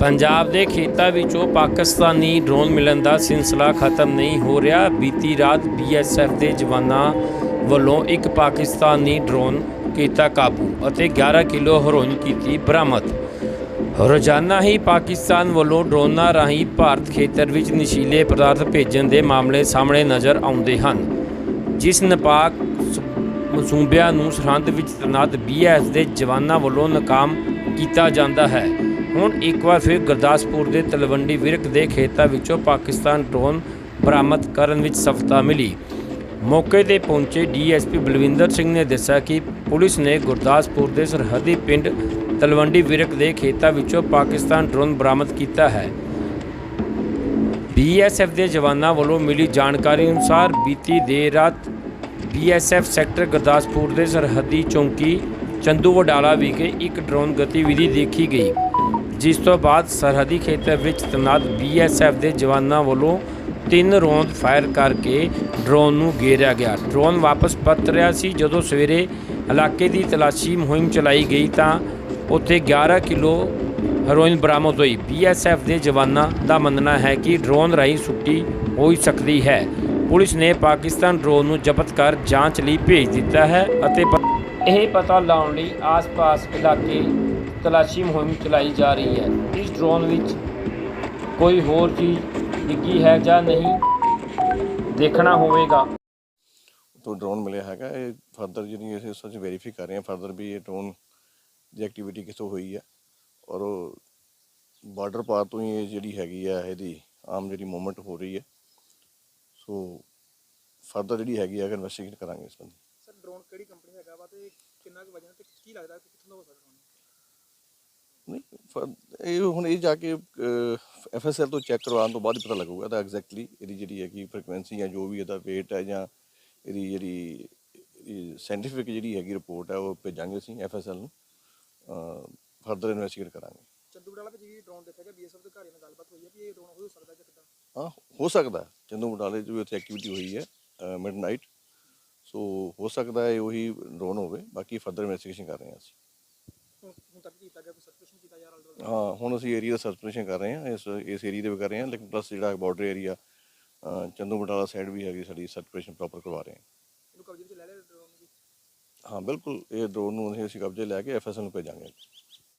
ਪੰਜਾਬ ਦੇ ਖੇਤਾਂ ਵਿੱਚੋਂ ਪਾਕਿਸਤਾਨੀ ਡਰੋਨ ਮਿਲਣ ਦਾ ਸਿਲਸਿਲਾ ਖਤਮ ਨਹੀਂ ਹੋ ਰਿਹਾ। ਬੀਤੀ ਰਾਤ ਬੀਐਸਐਫ ਦੇ ਜਵਾਨਾਂ ਵੱਲੋਂ ਇੱਕ ਪਾਕਿਸਤਾਨੀ ਡਰੋਨ ਕੀਤਾ ਕਾਬੂ ਅਤੇ 11 ਕਿਲੋ ਹੈਰੋਇਨ ਕੀਤੀ ਬਰਾਮਦ। ਰੋਜ਼ਾਨਾ ਹੀ ਪਾਕਿਸਤਾਨ ਵੱਲੋਂ ਡਰੋਨਾਂ ਰਾਹੀਂ ਭਾਰਤ ਖੇਤਰ ਵਿੱਚ ਨਸ਼ੀਲੇ ਪਦਾਰਥ ਭੇਜਣ ਦੇ ਮਾਮਲੇ ਸਾਹਮਣੇ ਨਜ਼ਰ ਆਉਂਦੇ ਹਨ, ਜਿਸ ਨਪਾਕ ਸ- ਸੂਬਿਆਂ ਨੂੰ ਸਰਹੰਦ ਵਿੱਚ ਤੈਨਾਤ ਬੀਐਸ ਦੇ ਜਵਾਨਾਂ ਵੱਲੋਂ ਨਾਕਾਮ ਕੀਤਾ ਜਾਂਦਾ ਹੈ। ਹੁਣ ਇੱਕ ਵਾਰ ਫਿਰ ਗੁਰਦਾਸਪੁਰ ਦੇ ਤਲਵੰਡੀ ਵਿਰਕ ਦੇ ਖੇਤਾਂ ਵਿੱਚੋਂ ਪਾਕਿਸਤਾਨ ਡਰੋਨ ਬਰਾਮਦ ਕਰਨ ਵਿੱਚ ਸਫਲਤਾ ਮਿਲੀ। ਮੌਕੇ ਤੇ ਪਹੁੰਚੇ ਡੀਐਸਪੀ ਬਲਵਿੰਦਰ ਸਿੰਘ ਨੇ ਦੱਸਿਆ ਕਿ ਪੁਲਿਸ ਨੇ ਗੁਰਦਾਸਪੁਰ ਦੇ ਸਰਹੱਦੀ ਪਿੰਡ ਤਲਵੰਡੀ ਵਿਰਕ ਦੇ ਖੇਤਾਂ ਵਿੱਚੋਂ ਪਾਕਿਸਤਾਨ ਡਰੋਨ ਬਰਾਮਦ ਕੀਤਾ ਹੈ। ਬੀਐਸਐਫ ਦੇ ਜਵਾਨਾਂ ਵੱਲੋਂ ਮਿਲੀ ਜਾਣਕਾਰੀ ਅਨੁਸਾਰ ਬੀਤੀ ਦੇਰ ਰਾਤ ਬੀਐਸਐਫ ਸੈਕਟਰ ਗੁਰਦਾਸਪੁਰ ਦੇ ਸਰਹੱਦੀ ਚੌਂਕੀ ਚੰਦੂ ਵਡਾਲਾ ਵਿਖੇ ਇੱਕ ਡਰੋਨ ਗਤੀਵਿਧੀ ਦੇਖੀ ਗਈ। ਜਿਸ ਤੋਂ ਬਾਅਦ ਸਰਹੱਦੀ ਖੇਤਰ ਵਿੱਚ ਤੈਨਾਤ ਬੀਐਸਐਫ ਦੇ ਜਵਾਨਾਂ ਵੱਲੋਂ ਤਿੰਨ ਰੌਂਦ ਫਾਇਰ ਕਰਕੇ ਡਰੋਨ ਨੂੰ ਘੇਰਿਆ ਗਿਆ। ਡਰੋਨ ਵਾਪਸ ਪਰਤ ਰਿਹਾ ਸੀ। ਜਦੋਂ ਸਵੇਰੇ ਇਲਾਕੇ ਦੀ ਤਲਾਸ਼ੀ ਮੁਹਿੰਮ ਚਲਾਈ ਗਈ ਤਾਂ ਉੱਥੇ 11 ਕਿਲੋ ਹੈਰੋਇਨ ਬਰਾਮਦ ਹੋਈ। ਬੀਐਸਐਫ ਦੇ ਜਵਾਨਾਂ ਦਾ ਮੰਨਣਾ ਹੈ ਕਿ ਡਰੋਨ ਰਾਹੀਂ ਸੁੱਟੀ ਹੋ ਸਕਦੀ ਹੈ। ਪੁਲਿਸ ਨੇ ਪਾਕਿਸਤਾਨ ਡਰੋਨ ਨੂੰ ਜ਼ਬਤ ਕਰ ਜਾਂਚ ਲਈ ਭੇਜ ਦਿੱਤਾ ਹੈ ਅਤੇ ਇਹ ਪਤਾ ਲਾਉਣ ਲਈ ਆਸ-ਪਾਸ ਇਲਾਕੇ ਤਲਾਸ਼ੀ ਮੁਹਿੰਮ ਚਲਾਈ ਜਾ ਰਹੀ ਹੈ। ਇਸ ਡਰੋਨ ਵਿੱਚ ਕੋਈ ਹੋਰ ਚੀਜ਼ ਡਿੱਗੀ ਹੈ ਜਾਂ ਨਹੀਂ ਦੇਖਣਾ ਹੋਵੇਗਾ। ਤੋਂ ਡਰੋਨ ਮਿਲਿਆ ਹੈਗਾ। ਇਹ ਫਰਦਰ ਜਿਹੜੀ ਅਸੀਂ ਸੱਚ ਵੈਰੀਫਾਈ ਕਰ ਰਹੇ ਹਾਂ ਫਰਦਰ ਵੀ ਇਹ ਡਰੋਨ ਦੀ ਐਕਟੀਵਿਟੀ ਕਿੱਥੋਂ ਹੋਈ ਹੈ। ਔਰ ਬਾਰਡਰ ਪਾਰ ਤੋਂ ਹੀ ਇਹ ਜਿਹੜੀ ਹੈਗੀ ਆ ਇਹਦੀ ਆਮ ਜਿਹੜੀ ਮੂਵਮੈਂਟ ਹੋ ਰਹੀ ਹੈ। ਸੋ ਫਰਦਰ ਜਿਹੜੀ ਹੈਗੀ ਆ ਇਨਵੈਸਟੀਗੇਟ ਕਰਾਂਗੇ ਇਸ ਬੰਦੇ ਸਰ ਡਰੋਨ ਕਿਹੜੀ ਕੰਪਨੀ ਦਾ ਹੈਗਾ ਵਾ ਤੇ ਕਿੰਨਾ ਕੁ ਵਜਨ ਤੇ ਕੀ ਲੱਗਦਾ ਕਿ ਕਿੱਥੋਂ ਦਾ ਹੋ ਸਕਦਾ ਇਹ ਹੁਣ ਇਹ ਜਾ ਕੇ ਐਫਐਸਐਲ ਤੋਂ ਚੈੱਕ ਕਰਵਾਉਣ ਤੋਂ ਬਾਅਦ ਹੀ ਪਤਾ ਲੱਗੂਗਾ ਤਾਂ ਐਗਜ਼ੈਕਟਲੀ ਇਹਦੀ ਜਿਹੜੀ ਹੈਗੀ ਫ੍ਰੀਕੁਐਂਸੀ ਜਾਂ ਜੋ ਵੀ ਇਹਦਾ weight ਹੈ ਜਾਂ ਇਹਦੀ ਜਿਹੜੀ ਸਾਇੰਟੀਫਿਕ ਜਿਹੜੀ ਹੈਗੀ ਰਿਪੋਰਟ ਹੈ ਉਹ ਭੇਜਾਂਗੇ ਅਸੀਂ ਐਫਐਸਐਲ ਨੂੰ ਫਰਦਰ ਇਨਵੈਸਟੀਗੇਟ ਕਰਾਂਗੇ। ਚੰਦੂ ਬਟਾਲਾ ਵਿੱਚ ਜੀ ਡਰੋਨ ਦੇਖਿਆ ਗਿਆ ਬੀਐਸਐਫ ਦੇ ਘਰ ਨਾਲ ਗੱਲਬਾਤ ਹੋਈ ਹੈ ਕਿ ਇਹ ਡਰੋਨ ਹੋ ਸਕਦਾ ਜਾਂ ਕਿੱਦਾਂ? ਹਾਂ ਹੋ ਸਕਦਾ ਹੈ। ਚੰਦੂ ਬਟਾਲੇ 'ਚ ਵੀ ਉੱਥੇ ਐਕਟੀਵਿਟੀ ਹੋਈ ਹੈ ਮਿਡਨਾਈਟ ਸੋ ਹੋ ਸਕਦਾ ਹੈ ਉਹੀ ਡਰੋਨ ਹੋਵੇ ਬਾਕੀ ਫਰਦਰ ਇਨਵੈਸਟੀਗੇਸ਼ਨ ਕਰ ਰਹੇ ਹਾਂ ਅਸੀਂ। ਹੁਣ ਹੁਣ ਤੱਕ ਕੀਤਾ ਗਿਆ ਕੋਈ ਸਰਕੂਲੇਸ਼ਨ ਕੀਤਾ ਜਾ ਰਿਹਾ ਹਾਂ ਹੁਣ ਅਸੀਂ ਏਰੀਆ ਦਾ ਸਰਪ੍ਰੇਸ਼ਨ ਕਰ ਰਹੇ ਹਾਂ ਇਸ ਇਸ ਏਰੀਆ ਦੇ ਵੀ ਕਰ ਰਹੇ ਹਾਂ ਲੇਕਿਨ ਪਲੱਸ ਜਿਹੜਾ border area Chandu Batala side ਵੀ ਹੈਗੀ ਸਾਡੀ ਸਰਪ੍ਰੇਸ਼ਨ ਪ੍ਰੋਪਰ ਕਰਵਾ ਰਹੇ ਹਾਂ। ਇਹਨੂੰ ਕਬਜ਼ੇ ਵਿੱਚ ਲੈ ਲਿਆ ਡਰੋਨ ਨੂੰ ਹਾਂ ਬਿਲਕੁਲ ਇਹ ਡਰੋਨ ਨੂੰ ਅਸੀਂ ਕਬਜ਼ੇ ਲੈ ਕੇ ਐਫਐਸਐਲ ਨੂੰ ਭੇਜਾਂਗੇ।